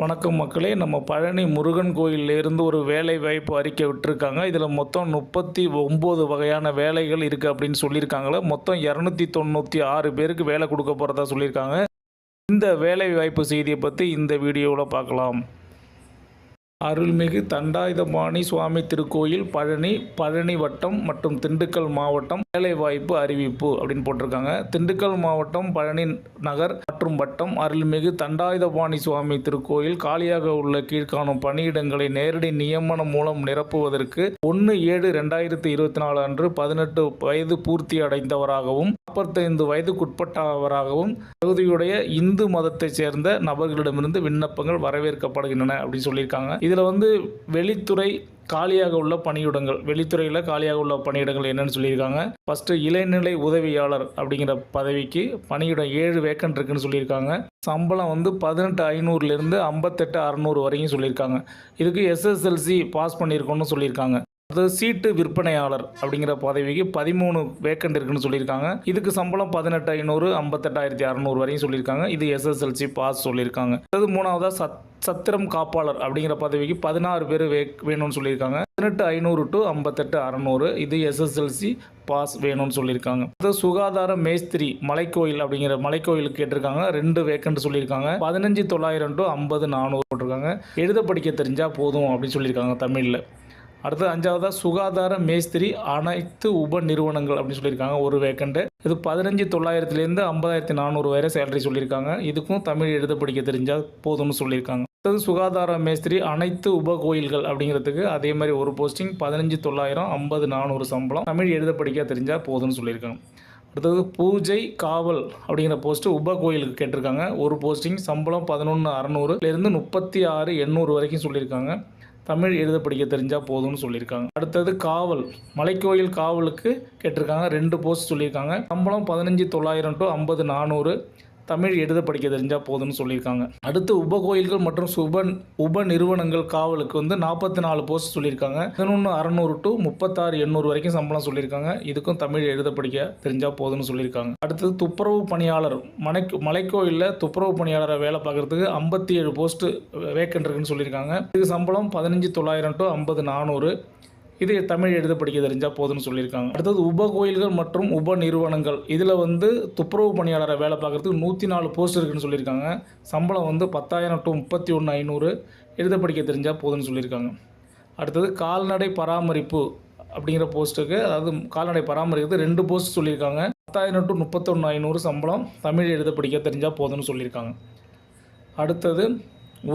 வணக்கம் மக்களே. நம்ம பழனி முருகன் கோயில்ல ஒரு வேலை வாய்ப்பு அறிக்கை விட்டுருக்காங்க. இதில் மொத்தம் முப்பத்தி ஒம்பது வகையான வேலைகள் இருக்குது அப்படின்னு சொல்லியிருக்காங்களே. மொத்தம் இரநூத்தி தொண்ணூற்றி ஆறு பேருக்கு வேலை கொடுக்க போகிறதா சொல்லியிருக்காங்க. இந்த வேலை வாய்ப்பு செய்தியை பற்றி இந்த வீடியோவில் பார்க்கலாம். அருள்மிகு தண்டாயுதபாணி சுவாமி திருக்கோயில் பழனி பழனி வட்டம் மற்றும் திண்டுக்கல் மாவட்டம் வேலைவாய்ப்பு அறிவிப்பு அப்படின்னு போட்டிருக்காங்க. திண்டுக்கல் மாவட்டம் பழனி நகர் மற்றும் வட்டம் அருள்மிகு தண்டாயுதபாணி சுவாமி திருக்கோயில் காலியாக உள்ள கீழ்காணும் பணியிடங்களை நேரடி நியமனம் மூலம் நிரப்புவதற்கு ஒன்று ஏழு ரெண்டாயிரத்தி இருபத்தி நாலு அன்று பதினெட்டு வயது பூர்த்தி அடைந்தவராகவும் நாற்பத்தைந்து வயதுக்குட்பட்டவராகவும் தகுதியுடைய இந்து மதத்தைச் சேர்ந்த நபர்களிடமிருந்து விண்ணப்பங்கள் வரவேற்கப்படுகின்றன அப்படின்னு சொல்லியிருக்காங்க. இதில் வந்து வெளித்துறை காலியாக உள்ள பணியிடங்கள் வெளித்துறையில் காலியாக உள்ள பணியிடங்கள் என்னென்னு சொல்லியிருக்காங்க. ஃபஸ்ட்டு இளைநிலை உதவியாளர் அப்படிங்கிற பதவிக்கு பணியிடம் ஏழு வேக்கன்ட் இருக்குன்னு சொல்லியிருக்காங்க. சம்பளம் வந்து பதினெட்டு ஐநூறுலேருந்து ஐம்பத்தெட்டு அறநூறு வரைக்கும் சொல்லியிருக்காங்க. இதுக்கு எஸ்எஸ்எல்சி பாஸ் பண்ணியிருக்கோன்னு சொல்லியிருக்காங்க. அதாவது சீட்டு விற்பனையாளர் அப்படிங்கிற பதவிக்கு பதிமூணு வேக்கண்ட் இருக்குன்னு சொல்லியிருக்காங்க. இதுக்கு சம்பளம் பதினெட்டு ஐநூறு ஐம்பத்தெட்டாயிரத்தி அறநூறு வரையும் சொல்லியிருக்காங்க. இது எஸ்எஸ்எல்சி பாஸ் சொல்லியிருக்காங்க. அதாவது மூணாவதாக சத் சத்திரம் காப்பாளர் அப்படிங்கிற பதவிக்கு பதினாறு பேர் வே வேணும்னு சொல்லியிருக்காங்க. பதினெட்டு ஐநூறு டு ஐம்பத்தெட்டு அறநூறு இது எஸ்எஸ்எல்சி பாஸ் வேணும்னு சொல்லியிருக்காங்க. அது சுகாதார மேஸ்திரி மலைக்கோயில் அப்படிங்கிற மலைக்கோயிலுக்கு கேட்டிருக்காங்க. ரெண்டு வேக்கண்ட் சொல்லியிருக்காங்க. பதினஞ்சு தொள்ளாயிரம் டு ஐம்பது நானூறு போட்டிருக்காங்க. எழுத படிக்க தெரிஞ்சால் போதும் அப்படின்னு சொல்லியிருக்காங்க தமிழில். அடுத்தது அஞ்சாவதாக சுகாதார மேஸ்திரி அனைத்து உப நிறுவனங்கள் அப்படின்னு சொல்லியிருக்காங்க ஒரு வேக்கண்ட்டு இது பதினஞ்சு தொள்ளாயிரத்துலேருந்து ஐம்பதாயிரத்தி நானூறு வரை சேலரி சொல்லியிருக்காங்க. இதுக்கும் தமிழ் எழுத படிக்க தெரிஞ்சால் போதும்னு சொல்லியிருக்காங்க. அடுத்தது சுகாதார மேஸ்திரி அனைத்து உப கோயில்கள் அப்படிங்கிறதுக்கு அதே மாதிரி ஒரு போஸ்டிங் பதினஞ்சு தொள்ளாயிரம் ஐம்பது நானூறு சம்பளம். தமிழ் எழுத படிக்க தெரிஞ்சால் போதும்னு சொல்லியிருக்காங்க. அடுத்தது பூஜை காவல் அப்படிங்கிற போஸ்ட்டு உப கோயிலுக்கு கேட்டிருக்காங்க. ஒரு போஸ்டிங் சம்பளம் பதினொன்று அறநூறுலேருந்து முப்பத்தி ஆறு எண்ணூறு வரைக்கும் சொல்லியிருக்காங்க. தமிழ் எழுத படிக்க தெரிஞ்சால் போதும்னு சொல்லியிருக்காங்க. அடுத்தது காவல். மலைக்கோயில் காவலுக்கு கேட்டிருக்காங்க. ரெண்டு போஸ்ட் சொல்லியிருக்காங்க. சம்பளம் பதினஞ்சு தொள்ளாயிரம் டு ஐம்பது நானூறு. தமிழ் எழுத படிக்க தெரிஞ்சால் போதும்னு சொல்லியிருக்காங்க. அடுத்து உப கோயில்கள் மற்றும் சுப உப நிறுவனங்கள் காவலுக்கு வந்து நாற்பத்தி நாலு போஸ்ட் சொல்லியிருக்காங்க. பதினொன்று அறநூறு டு முப்பத்தாறு எண்ணூறு வரைக்கும் சம்பளம் சொல்லியிருக்காங்க. இதுக்கும் தமிழ் எழுத படிக்க தெரிஞ்சால் போதும்னு சொல்லியிருக்காங்க. அடுத்தது துப்புரவு பணியாளர். மலை மலைக்கோயிலில் துப்புரவு பணியாளரை வேலை பார்க்குறதுக்கு ஐம்பத்தி ஏழு போஸ்ட்டு வேக்கண்ட் இருக்குன்னு சொல்லியிருக்காங்க. இதுக்கு சம்பளம் பதினஞ்சு தொள்ளாயிரம் டு ஐம்பது நானூறு. இது தமிழ் எழுத படிக்க தெரிஞ்சால் போதும்னு சொல்லியிருக்காங்க. அடுத்தது உப கோயில்கள் மற்றும் உப நிறுவனங்கள் இதில் வந்து துப்புரவு பணியாளரை வேலை பார்க்குறதுக்கு நூற்றி நாலு போஸ்ட் இருக்குன்னு சொல்லியிருக்காங்க. சம்பளம் வந்து பத்தாயிரம் டு முப்பத்தி ஒன்று ஐநூறு. எழுத படிக்க தெரிஞ்சால் போதும்னு சொல்லியிருக்காங்க. அடுத்தது கால்நடை பராமரிப்பு அப்படிங்கிற போஸ்ட்டுக்கு அதாவது கால்நடை பராமரிக்கிறது ரெண்டு போஸ்ட் சொல்லியிருக்காங்க. பத்தாயிரம் டு முப்பத்தொன்று ஐநூறு சம்பளம் தமிழ் எழுத படிக்க தெரிஞ்சால் போதும்னு சொல்லியிருக்காங்க. அடுத்தது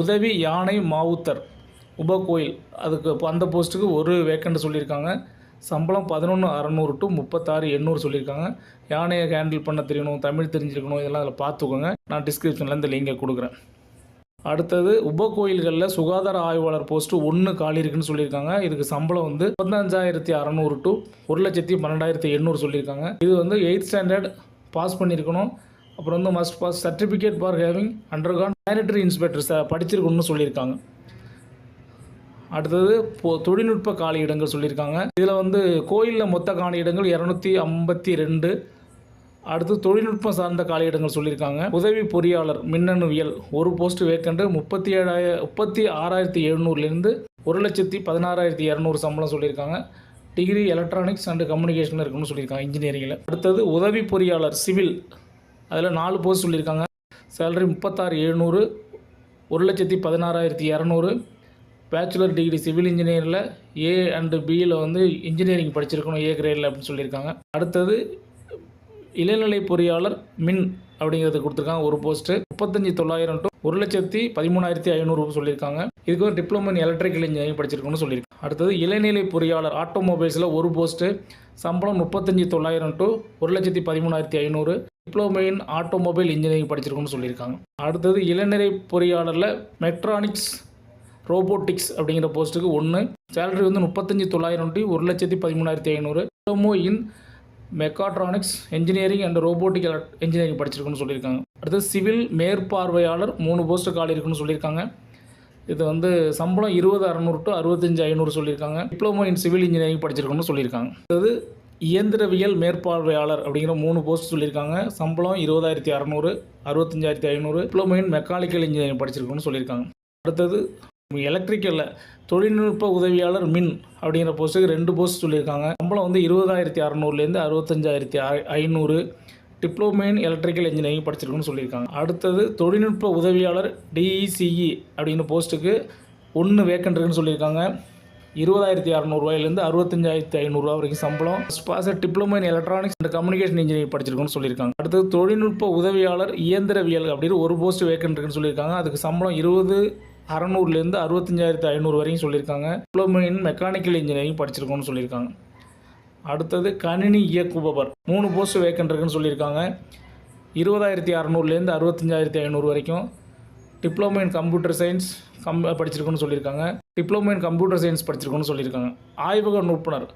உதவி யானை மாவுத்தர். உப கோயில் அதுக்கு இப்போ அந்த போஸ்ட்டுக்கு ஒரு வேக்கண்ட் சொல்லியிருக்காங்க. சம்பளம் பதினொன்று அறநூறு டு முப்பத்தாறு எண்ணூறு சொல்லியிருக்காங்க. யானையை ஹேண்டில் பண்ண தெரியணும் தமிழ் தெரிஞ்சிருக்கணும் இதெல்லாம் அதில் பார்த்துக்கோங்க. நான் டிஸ்கிரிப்ஷனில் இந்த லிங்கை கொடுக்குறேன். அடுத்தது உப கோயில்களில் சுகாதார ஆய்வாளர் போஸ்ட்டு ஒன்று காலி இருக்குன்னு சொல்லியிருக்காங்க. இதுக்கு சம்பளம் வந்து பதினஞ்சாயிரத்தி அறநூறு டு ஒரு லட்சத்தி பன்னெண்டாயிரத்தி எண்ணூறு சொல்லியிருக்காங்க. இது வந்து எயித் ஸ்டாண்டர்ட் பாஸ் பண்ணியிருக்கணும். அப்புறம் வந்து must pass certificate for having undergone sanitary inspector படிச்சிருக்கணும்னு சொல்லியிருக்காங்க. அடுத்தது இப்போ தொழில்நுட்ப காலியிடங்கள் சொல்லியிருக்காங்க. இதில் வந்து கோயிலில் மொத்த காலியிடங்கள் இரநூத்தி ஐம்பத்தி ரெண்டு. அடுத்து தொழில்நுட்பம் சார்ந்த காலியிடங்கள் சொல்லியிருக்காங்க. உதவி பொறியாளர் மின்னணுவியல். ஒரு போஸ்ட் வேக்கண்ட் முப்பத்தி ஏழாயிர முப்பத்தி ஆறாயிரத்தி எழுநூறுலேருந்து ஒரு லட்சத்தி பதினாறாயிரத்தி இரநூறு சம்பளம் சொல்லியிருக்காங்க. டிகிரி எலக்ட்ரானிக்ஸ் அண்ட் கம்யூனிகேஷன் இருக்குன்னு சொல்லியிருக்காங்க இன்ஜினியரிங்கில் அடுத்தது உதவி பொறியாளர் சிவில். அதில் நாலு போஸ்ட் சொல்லியிருக்காங்க. சேலரி முப்பத்தாறு எழுநூறு ஒரு லட்சத்தி பதினாறாயிரத்தி இரநூறு. பேச்சுலர் டிகிரி சிவில் இன்ஜினியரில் ஏ அண்டு பியில் வந்து இன்ஜினியரிங் படிச்சிருக்கணும் ஏ கிரேடில் அப்படின்னு சொல்லியிருக்காங்க. அடுத்தது இளநிலை பொறியாளர் மின் அப்படிங்கிறது கொடுத்துருக்காங்க ஒரு போஸ்ட்டு முப்பத்தஞ்சு தொள்ளாயிரம் டு ஒரு லட்சத்தி பதிமூணாயிரத்தி ஐநூறு சொல்லியிருக்காங்க. இதுக்கு ஒரு டிப்ளமோ இன் எலக்ட்ரிக்கல் இன்ஜினியரிங் படிச்சிருக்கணும்னு சொல்லியிருக்காங்க. அடுத்தது இளநிலை பொறியாளர் ஆட்டோமொபைல்ஸில் ஒரு போஸ்ட்டு சம்பளம் முப்பத்தஞ்சு தொள்ளாயிரம் டு ஒரு லட்சத்தி பதிமூணாயிரத்தி ஐநூறு. டிப்ளமோ இன் ஆட்டோமொபைல் இன்ஜினியரிங் படிச்சிருக்கணும்னு சொல்லியிருக்காங்க. அடுத்தது இளநிலை பொறியாளரில் மெட்ரானிக்ஸ் ரோபோட்டிக்ஸ் அப்படிங்கிற போஸ்ட்டுக்கு ஒன்று. சேலரி வந்து முப்பத்தஞ்சு தொள்ளாயிரம் டு ஒரு லட்சத்தி பதிமூணாயிரத்தி ஐநூறு. Diploma in mechatronics engineering and robotic engineering படிச்சிருக்குன்னு சொல்லியிருக்காங்க. அடுத்து சிவில் மேற்பார்வையாளர் மூணு போஸ்ட்டு காலி இருக்குன்னு சொல்லியிருக்காங்க. இது வந்து சம்பளம் இருபது அறநூறு டு அறுபத்தஞ்சு ஐநூறு சொல்லியிருக்காங்க. டிப்ளமோ இன் சிவில் இன்ஜினியரிங் படிச்சிருக்கணும்னு சொல்லியிருக்காங்க. அடுத்தது இயந்திரவியல் மேற்பார்வையாளர் அப்படிங்கிற மூணு போஸ்ட் சொல்லியிருக்காங்க. சம்பளம் இருபதாயிரத்தி அறநூறு அறுபத்தஞ்சாயிரத்தி ஐநூறு. டிப்ளமோ இன் மெக்கானிக்கல் இன்ஜினியரிங் படிச்சிருக்கணும்னு சொல்லியிருக்காங்க. அடுத்தது எலக்ட்ரிக்கலில் தொழில்நுட்ப உதவியாளர் மின் அப்படிங்கிற போஸ்ட்டுக்கு ரெண்டு போஸ்ட் சொல்லியிருக்காங்க. சம்பளம் வந்து இருபதாயிரத்தி அறநூறுலேருந்து அறுபத்தஞ்சாயிரத்தி ஐநூறு டிப்ளமோ இன் எலக்ட்ரிக்கல் இன்ஜினியரிங் படிச்சிருக்குன்னு சொல்லியிருக்காங்க. அடுத்தது தொழில்நுட்ப உதவியாளர் டிஇசிஇ அப்படிங்கிற போஸ்ட்டுக்கு ஒன்று வேக்கண்ட் இருக்குன்னு சொல்லியிருக்காங்க. இருபதாயிரத்தி அறநூறுவாயிலேருந்து அறுபத்தஞ்சாயிரத்தி ஐநூறுரூவா வரைக்கும் சம்பளம். ஸ்பாசர் diploma in electronics and communication engineering படிச்சிருக்குன்னு சொல்லியிருக்காங்க. அடுத்தது தொழில்நுட்ப உதவியாளர் இயந்திரவியல் அப்படின்னு ஒரு போஸ்ட் வேக்கன்ட் இருக்குன்னு சொல்லியிருக்காங்க. அதுக்கு சம்பளம் இருபது அறநூறுலேருந்து அறுபத்தஞ்சாயிரத்து ஐநூறு வரைக்கும் சொல்லியிருக்காங்க. டிப்ளமோ இன் மெக்கானிக்கல் இன்ஜினியரிங் படிச்சிருக்கோம்னு சொல்லியிருக்காங்க. அடுத்தது கணினி இயக்குபவர் மூணு போஸ்ட் வேக்கண்ட் இருக்குன்னு சொல்லியிருக்காங்க. இருபதாயிரத்தி அறநூறுலேருந்து அறுபத்தஞ்சாயிரத்தி ஐநூறு வரைக்கும் diploma in computer science cum படிச்சிருக்கோன்னு சொல்லியிருக்காங்க. டிப்ளமோ இன் கம்ப்யூட்டர் சயின்ஸ் படிச்சிருக்கோன்னு சொல்லியிருக்காங்க. ஆய்வக நுட்பனர்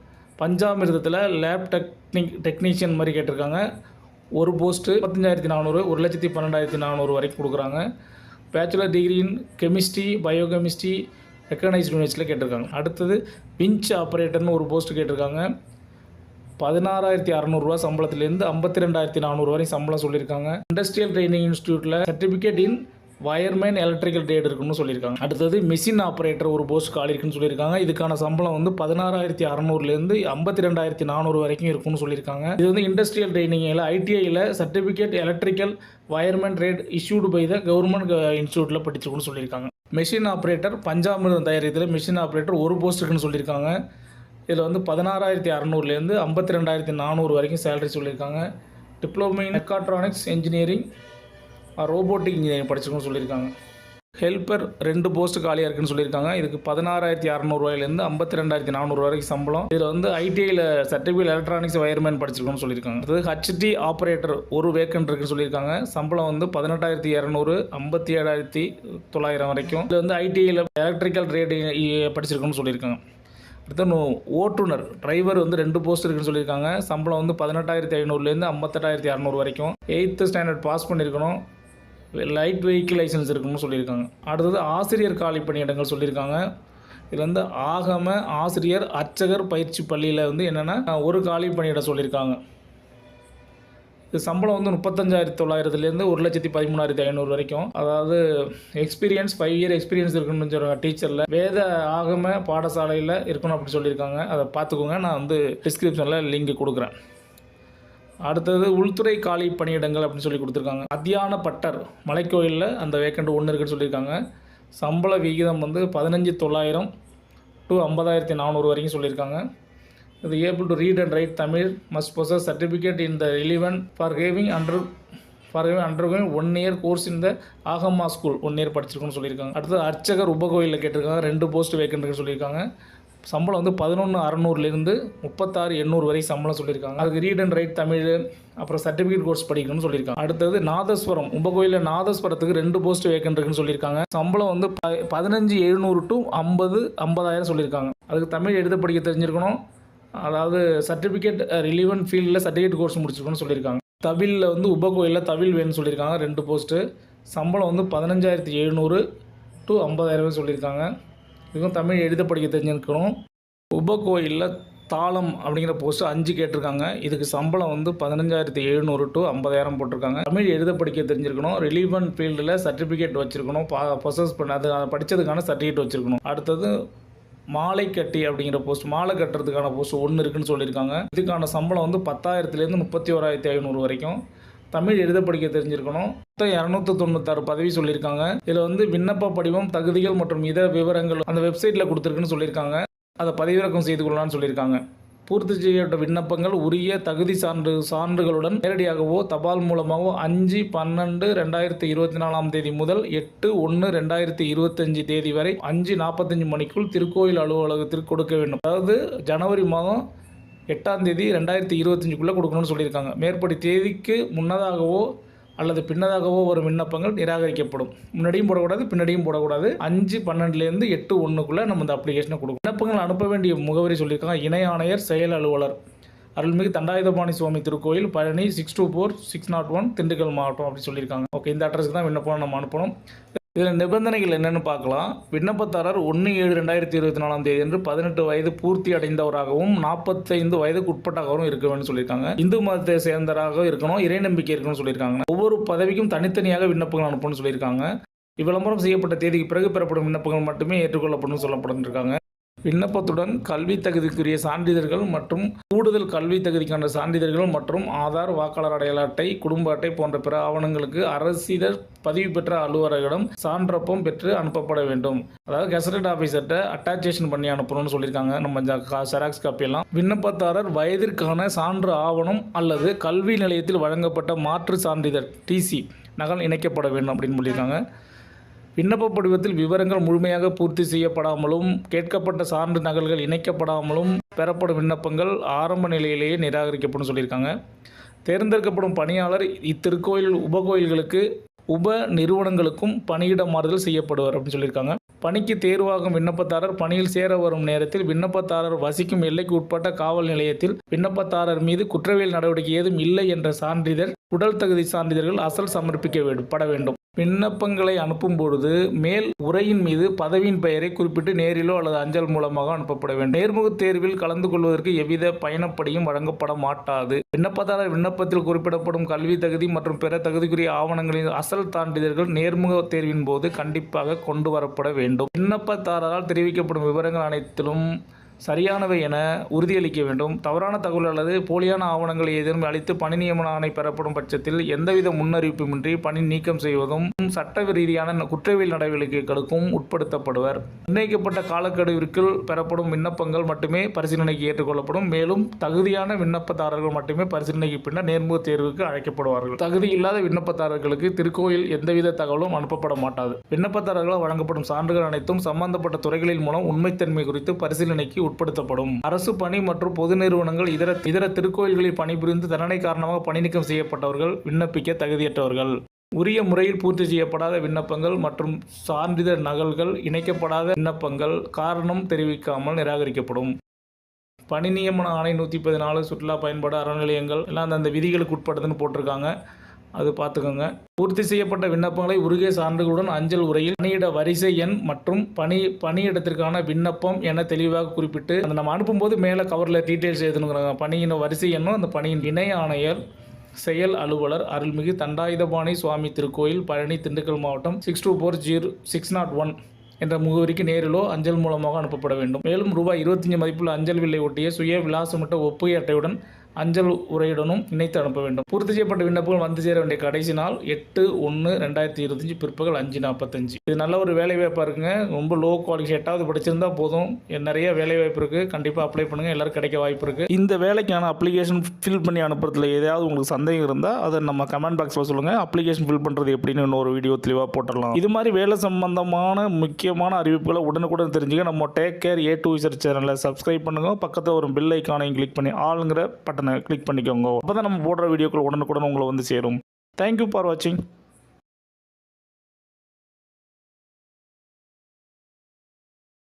பஞ்சாமிர்தத்தில் லேப் டெக்னிக் டெக்னீஷியன் மாதிரி கேட்டிருக்காங்க. ஒரு போஸ்ட்டு பத்தஞ்சாயிரத்தி நானூறு ஒரு லட்சத்தி பன்னெண்டாயிரத்தி நானூறு வரைக்கும் கொடுக்குறாங்க. Bachelor degree in chemistry biochemistry recognised யூனிவர்சிட்டியில் கேட்டிருக்காங்க. அடுத்தது விஞ்ச் ஆப்ரேட்டர்னு ஒரு போஸ்ட் கேட்டிருக்காங்க. பதினாறாயிரத்தி அறநூறுவா சம்பளத்துலேருந்து ஐம்பத்தி ரெண்டாயிரத்தி நானூறு வரை சம்பளம் சொல்லியிருக்காங்க. இண்டஸ்ட்ரியல் ட்ரைனிங் இன்ஸ்டியூட்டில் certificate in wireman electrical trade இருக்குன்னு சொல்லியிருக்காங்க. அடுத்தது மிஷின் ஆப்ரேட்டர் ஒரு போஸ்ட் காலி இருக்குன்னு சொல்லியிருக்காங்க. இதுக்கான சம்பளம் வந்து பதினாறாயிரத்தி அறநூறுலேருந்து ஐம்பத்தி ரெண்டாயிரத்தி நானூறு வரைக்கும் இருக்குன்னு சொல்லியிருக்காங்க. இது வந்து இண்டஸ்ட்ரியல் ட்ரைனிங்கில் ஐடிஐயில் certificate electrical wireman trade issued by the government இன்ஸ்டியூட்டில் படிச்சிருக்குன்னு சொல்லியிருக்காங்க. மிஷின் ஆப்ரேட்டர் பஞ்சாமிர்தம் தயாரித்தில் மிஷின் ஆப்ரேட்டர் ஒரு போஸ்ட் இருக்குன்னு சொல்லியிருக்காங்க. இதில் வந்து பதினாறாயிரத்தி அறநூறுலேருந்து ஐம்பத்தி ரெண்டாயிரத்தி நானூறு வரைக்கும் சேலரி சொல்லியிருக்காங்க. Diploma in mechatronics engineering robotic engineering படிச்சிருக்கோம்னு சொல்லியிருக்காங்க. ஹெல்ப்பர் ரெண்டு போஸ்ட் காலியாக இருக்குன்னு சொல்லியிருக்காங்க. இதுக்கு பதினாறாயிரத்தி அறநூறுவாயிலேருந்து ஐம்பத்தி ரெண்டாயிரத்தி நானூறு வரைக்கும் சம்பளம். இதில் வந்து ஐடிஐயில் சர்டிஃபிகேட் எலக்ட்ரானிக்ஸ் வயர்மேன் படிச்சிருக்கோம்னு சொல்லியிருக்காங்க. அது ஹச்டி ஆப்ரேட்டர் ஒரு வேக்கண்ட் இருக்குன்னு சொல்லியிருக்காங்க. சம்பளம் வந்து பதினெட்டாயிரத்தி இரநூறு ஐம்பத்தி ஏழாயிரத்தி தொள்ளாயிரம் வரைக்கும். இது வந்து ஐடிஐயில் எலக்ட்ரிக்கல் ட்ரேட் படிச்சிருக்கோம்னு சொல்லியிருக்காங்க. அடுத்து ஓட்டுநர் டிரைவர் வந்து ரெண்டு போஸ்ட் இருக்குன்னு சொல்லியிருக்காங்க. சம்பளம் வந்து பதினெட்டாயிரத்தி ஐநூறுலேருந்து ஐம்பத்தெட்டாயிரத்தி அறநூறு வரைக்கும். எயித்து ஸ்டாண்டர்ட் பாஸ் பண்ணியிருக்கணும். லைட் வெஹிக்கிள் லைசன்ஸ் இருக்கணும்னு சொல்லியிருக்காங்க. அடுத்தது ஆசிரியர் காலி பணியிடங்கள் சொல்லியிருக்காங்க. இதில் வந்து ஆகம ஆசிரியர் அர்ச்சகர் பயிற்சி பள்ளியில் வந்து என்னென்னா ஒரு காலி பணியிடம் சொல்லியிருக்காங்க. இது சம்பளம் வந்து முப்பத்தஞ்சாயிரத்தி தொள்ளாயிரத்துலேருந்து ஒரு லட்சத்தி பதிமூணாயிரத்தி ஐநூறு வரைக்கும். அதாவது எக்ஸ்பீரியன்ஸ் ஃபைவ் இயர் எக்ஸ்பீரியன்ஸ் இருக்குன்னு சொல்கிறாங்க டீச்சரில் வேத ஆகம பாடசாலையில் இருக்கணும் அப்படி சொல்லியிருக்காங்க. அதை பார்த்துக்கோங்க. நான் வந்து டிஸ்கிரிப்ஷனில் லிங்க் கொடுக்குறேன். அடுத்தது உள்துறை காலி பணியிடங்கள் அப்படின்னு சொல்லி கொடுத்துருக்காங்க. மத்தியான பட்டர் மலைக்கோயிலில் அந்த வேக்கண்ட் ஒன்று இருக்குன்னு சொல்லியிருக்காங்க. சம்பள விகிதம் வந்து பதினஞ்சு தொள்ளாயிரம் டு ஐம்பதாயிரத்தி நானூறு வரைக்கும் சொல்லியிருக்காங்க. இது able to read and write Tamil must possess certificate in the relevant for having under for having under one year course இந்த ஆகம்மா ஸ்கூல் ஒன் இயர் படிச்சிருக்கோன்னு சொல்லியிருக்காங்க. அடுத்தது அர்ச்சகர் உபகோயிலில் கேட்டிருக்காங்க. ரெண்டு போஸ்ட் வேக்கண்ட் சொல்லியிருக்காங்க. சம்பளம் வந்து பதினொன்று அறநூறுலேருந்து முப்பத்தாறு எண்ணூறு வரை சம்பளம் சொல்லியிருக்காங்க. அதுக்கு ரீட் அண்ட் ரைட் தமிழ் அப்புறம் சர்டிஃபிகேட் கோர்ஸ் படிக்கணும்னு சொல்லியிருக்காங்க. அடுத்தது நாதஸ்வரம் உபகோயிலில் நாதஸ்வரத்துக்கு ரெண்டு போஸ்ட் வேக்கன் இருக்குன்னு சொல்லியிருக்காங்க. சம்பளம் வந்து ப பதினஞ்சு எழுநூறு டு ஐம்பது ஐம்பதாயிரம் சொல்லியிருக்காங்க. அதுக்கு தமிழ் எழுத படிக்க தெரிஞ்சிருக்கணும். அதாவது சர்டிஃபிகேட் ரிலீவன் ஃபீல்டில் சர்டிஃபிகேட் கோர்ஸ் முடிச்சிருக்கணும்னு சொல்லியிருக்காங்க. தவிலில் வந்து உபகோயிலில் தவில் வேணும்னு சொல்லியிருக்காங்க ரெண்டு போஸ்ட்டு சம்பளம் வந்து பதினஞ்சாயிரத்தி எழுநூறு டு ஐம்பதாயிரம் சொல்லியிருக்காங்க. இதுவும் தமிழ் எழுத படிக்க தெரிஞ்சிருக்கணும் உபகோயிலில் தாளம் அப்படிங்கிற போஸ்ட்டு அஞ்சு கேட்டிருக்காங்க. இதுக்கு சம்பளம் வந்து பதினஞ்சாயிரத்தி எழுநூறு டு ஐம்பதாயிரம் போட்டிருக்காங்க. தமிழ் எழுத படிக்க தெரிஞ்சிருக்கணும். ரிலீவன் ஃபீல்டில் சர்டிஃபிகேட் வச்சுருக்கணும். ப்ரொசஸ் பண்ண அது அது படித்ததுக்கான சர்டிஃபிகேட் வச்சுருக்கணும். அடுத்தது மாலை கட்டி அப்படிங்கிற போஸ்ட் மாலை கட்டுறதுக்கான போஸ்ட் ஒன்று இருக்குன்னு சொல்லியிருக்காங்க. இதுக்கான சம்பளம் வந்து பத்தாயிரத்துலேருந்து முப்பத்தி ஓராயிரத்தி ஐநூறு வரைக்கும். தமிழ் எழுத படிக்க தெரிஞ்சிருக்கணும். மொத்தம் இரநூத்தி தொண்ணூத்தாறு பதவி சொல்லியிருக்காங்க. இதில் வந்து விண்ணப்ப படிவம் தகுதிகள் மற்றும் இதர விவரங்கள் அந்த வெப்சைட்டில் கொடுத்துருக்குன்னு சொல்லியிருக்காங்க. அதை பதிவிறக்கம் செய்து கொள்ளலாம்னு சொல்லியிருக்காங்க. பூர்த்தி செய்யப்பட்ட விண்ணப்பங்கள் உரிய தகுதி சான்று சான்றுகளுடன் நேரடியாகவோ தபால் மூலமாகவோ அஞ்சு பன்னெண்டு ரெண்டாயிரத்தி இருபத்தி நாலாம் தேதி முதல் எட்டு ஒன்று ரெண்டாயிரத்தி இருபத்தஞ்சு தேதி வரை அஞ்சு நாற்பத்தஞ்சு மணிக்குள் திருக்கோயில் அலுவலகத்திற்கு கொடுக்க வேண்டும். அதாவது ஜனவரி மாதம் எட்டாம் தேதி ரெண்டாயிரத்தி இருபத்தஞ்சுக்குள்ளே கொடுக்கணும்னு சொல்லியிருக்காங்க. மேற்படி தேதிக்கு முன்னதாகவோ அல்லது பின்னதாகவோ வரும் விண்ணப்பங்கள் நிராகரிக்கப்படும். முன்னாடியும் போடக்கூடாது பின்னாடியும் போடக்கூடாது. அஞ்சு பன்னெண்டுலேருந்து எட்டு ஒன்றுக்குள்ளே நம்ம இந்த அப்ளிகேஷனை கொடுக்கணும். விண்ணப்பங்கள் அனுப்ப வேண்டிய முகவரி சொல்லியிருக்காங்க. இணை ஆணையர் செயல் அலுவலர். அருள்மிகு தண்டாயுதபாணி சுவாமி திருக்கோயில் Palani six two four six nought one Dindigul மாவட்டம் அப்படி சொல்லியிருக்காங்க. ஓகே இந்த அட்ரஸ்க்கு தான் விண்ணப்பம் நம்ம அனுப்பணும். இதில் நிபந்தனைகள் என்னென்னு பார்க்கலாம். விண்ணப்பதாரர் ஒன்று ஏழு ரெண்டாயிரத்தி இருபத்தி நாலாம் தேதி அன்று பதினெட்டு வயது பூர்த்தி அடைந்தவராகவும் நாற்பத்தைந்து வயதுக்கு உட்பட்டாகவும் இருக்க வேண்டும் சொல்லியிருக்காங்க. இந்து மதத்தை சேர்ந்தவராக இருக்கணும் இறை நம்பிக்கை இருக்கணும்னு சொல்லியிருக்காங்க. ஒவ்வொரு பதவிக்கும் தனித்தனியாக விண்ணப்பங்கள் அனுப்பணும்னு சொல்லியிருக்காங்க. இவ்விளம்பரம் செய்யப்பட்ட தேதிக்கு பிறகு பெறப்படும் விண்ணப்பங்கள் மட்டுமே ஏற்றுக்கொள்ளப்படும் சொல்லப்பட்டிருக்காங்க. விண்ணப்பத்துடன் கல்வி தகுதிக்குரிய சான்றிதழ்கள் மற்றும் கூடுதல் கல்வி தகுதிக்கான சான்றிதழ்கள் மற்றும் ஆதார் வாக்காளர் அடையாள அட்டை குடும்ப அட்டை போன்ற பிற ஆவணங்களுக்கு அரசிதழ் பதிவு பெற்ற அலுவலரிடம் சான்றப்பம் பெற்று அனுப்பப்பட வேண்டும். அதாவது கெசடட் ஆஃபீஸர்கிட்ட அட்டாச்சேஷன் பண்ணி அனுப்பணும்னு சொல்லியிருக்காங்க. நம்ம ஜெராக்ஸ் காப்பியெல்லாம் விண்ணப்பதாரர் வயதிற்கான சான்று ஆவணம் அல்லது கல்வி நிலையத்தில் வழங்கப்பட்ட மாற்று சான்றிதழ் டிசி நகல் இணைக்கப்பட வேண்டும் அப்படின்னு சொல்லியிருக்காங்க. விண்ணப்ப படிவத்தில் விவரங்கள் முழுமையாக பூர்த்தி செய்யப்படாமலும் கேட்கப்பட்ட சான்று நகல்கள் இணைக்கப்படாமலும் பெறப்படும் விண்ணப்பங்கள் ஆரம்ப நிலையிலேயே நிராகரிக்கப்படும் சொல்லியிருக்காங்க. தேர்ந்தெடுக்கப்படும் பணியாளர் இத்திருக்கோயில் உபகோயில்களுக்கு உப நிறுவனங்களுக்கும் பணியிட மாறுதல் செய்யப்படுவார் அப்படின்னு சொல்லியிருக்காங்க. பணிக்கு தேர்வாகும் விண்ணப்பதாரர் பணியில் சேர வரும் நேரத்தில் விண்ணப்பதாரர் வசிக்கும் எல்லைக்கு உட்பட்ட காவல் நிலையத்தில் விண்ணப்பதாரர் மீது குற்றவியல் நடவடிக்கை ஏதும் இல்லை என்ற சான்றிதழ் உடல் தகுதி சான்றிதழ்கள் அசல் சமர்ப்பிக்க வேண்டும் பட வேண்டும். விண்ணப்பங்களை அனுப்பும் பொழுது மேல் உரையின் மீது பதவியின் பெயரை குறிப்பிட்டு நேரிலோ அல்லது அஞ்சல் மூலமாக அனுப்பப்பட வேண்டும். நேர்முகத் தேர்வில் கலந்து கொள்வதற்கு எவ்வித பயணப்படியும் வழங்கப்பட மாட்டாது. விண்ணப்பதாரர் விண்ணப்பத்தில் குறிப்பிடப்படும் கல்வி தகுதி மற்றும் பிற தகுதிக்குரிய ஆவணங்களின் அசல் சான்றிதழ்கள் நேர்முக தேர்வின் போது கண்டிப்பாக கொண்டு வரப்பட வேண்டும். விண்ணப்பதாரரால் தெரிவிக்கப்படும் விவரங்கள் அனைத்திலும் சரியானவை என உறுதியளிக்க வேண்டும். தவறான தகவல் அல்லது போலியான ஆவணங்களை எதிரும் அளித்து பணி நியமன ஆணை பெறப்படும் பட்சத்தில் எந்தவித முன்னறிவிப்புமின்றி பணி நீக்கம் செய்வதும் சட்ட ரீதியான குற்றவியல் நடவடிக்கைகளுக்கும் உட்படுத்தப்படுவர். நிர்ணயிக்கப்பட்ட காலக்கெடுவிற்குள் பெறப்படும் விண்ணப்பங்கள் மட்டுமே பரிசீலனைக்கு ஏற்றுக்கொள்ளப்படும். மேலும் தகுதியான விண்ணப்பதாரர்கள் மட்டுமே பரிசீலனைக்கு பின்னர் நேர்முக தேர்வுக்கு அழைக்கப்படுவார்கள். தகுதி இல்லாத விண்ணப்பதாரர்களுக்கு திருக்கோயில் எந்தவித தகவலும் அனுப்பப்பட மாட்டாது. விண்ணப்பதாரர்களால் வழங்கப்படும் சான்றுகள் அனைத்தும் சம்பந்தப்பட்ட துறைகளின் மூலம் உண்மைத்தன்மை குறித்து பரிசீலனைக்கு உட்படுத்தப்படும். அரசு பணி மற்றும் பொது நிறுவனங்கள் இதர இதர திருக்கோயில்களில் பணிபுரிந்து தண்டனை காரணமாக பணிநீக்கம் செய்யப்பட்டவர்கள் விண்ணப்பிக்க தகுதியற்றவர்கள். உரிய முறையில் பூர்த்தி செய்யப்படாத விண்ணப்பங்கள் மற்றும் சான்றிதழ் நகல்கள் இணைக்கப்படாத விண்ணப்பங்கள் காரணம் தெரிவிக்காமல் நிராகரிக்கப்படும். பணி நியமன ஆணை நூற்றி பதினாலு சுற்றுலா பயன்பாடு அறநிலையங்கள் எல்லாம் அந்த விதிகளுக்கு உட்பட்டதுன்னு போட்டிருக்காங்க. அது பார்த்துக்கோங்க. பூர்த்தி செய்யப்பட்ட விண்ணப்பங்களை உருகிய சான்றுகளுடன் அஞ்சல் உரையில் பணியிட வரிசை எண் மற்றும் பணி பணியிடத்திற்கான விண்ணப்பம் என தெளிவாக குறிப்பிட்டு அந்த நம்ம அனுப்பும்போது மேலே கவரில் டீட்டெயில்ஸ் எழுதணுங்கிறாங்க. பணியின் வரிசை எண்ணும் அந்த பணியின் இணை ஆணையர் செயல் அலுவலர் அருள்மிகு தண்டாயுதபாணி சுவாமி திருக்கோயில் பழனி திண்டுக்கல் மாவட்டம் six two four zero six nought one என்ற முகவரிக்கு நேரிலோ அஞ்சல் மூலமாக அனுப்பப்பட வேண்டும். மேலும் ரூபாய் இருபத்தஞ்சு மதிப்புள்ள அஞ்சல் வில்லை ஒட்டிய சுய விலாசமிட்ட ஒப்புகை அட்டையுடன் அஞ்சல் உரையுடனும் இணைத்து அனுப்ப வேண்டும். பூர்த்தி செய்யப்பட்ட விண்ணப்பங்கள் வந்து சேர வேண்டிய கடைசி நாள் எட்டு ஒன்று ரெண்டாயிரத்தி இருபத்தஞ்சு பிற்பகல் அஞ்சு நாற்பத்தஞ்சு இது நல்ல ஒரு வேலை வாய்ப்பாக இருக்குங்க. ரொம்ப லோ குவாலிட்டி எட்டாவது படிச்சிருந்தா போதும். நிறைய வேலை வாய்ப்பு இருக்குது கண்டிப்பாக அப்ளை பண்ணுங்கள் எல்லாரும் கிடைக்க வாய்ப்பு இருக்குது இந்த வேலைக்கான அப்ளிகேஷன் ஃபில் பண்ணி அனுப்புறதுல ஏதாவது உங்களுக்கு சந்தேகம் இருந்தால் அதை நம்ம கமெண்ட் பாக்ஸில் சொல்லுங்கள் அப்ளிகேஷன் ஃபில் பண்ணுறது எப்படின்னு இன்னொரு வீடியோ தெளிவாக போட்டுடலாம். இது மாதிரி வேலை சம்பந்தமான முக்கியமான அறிவிப்புகளை உடனுக்குடன் தெரிஞ்சுக்க நம்ம டேக் கேர் ஏ டூ விசர் சேனலை சப்ஸ்கிரைப் பண்ணுங்க. பக்கத்தில் ஒரு பில் ஐக்கானையும் கிளிக் பண்ணி ஆளுங்கிற பட்டனை கிளிக் பண்ணிக்கோங்க. அப்போ தான் நம்ம போடுற வீடியோக்கள் உடனுக்குடன் உங்களை வந்து சேரும். தேங்க்யூ ஃபார் வாட்சிங்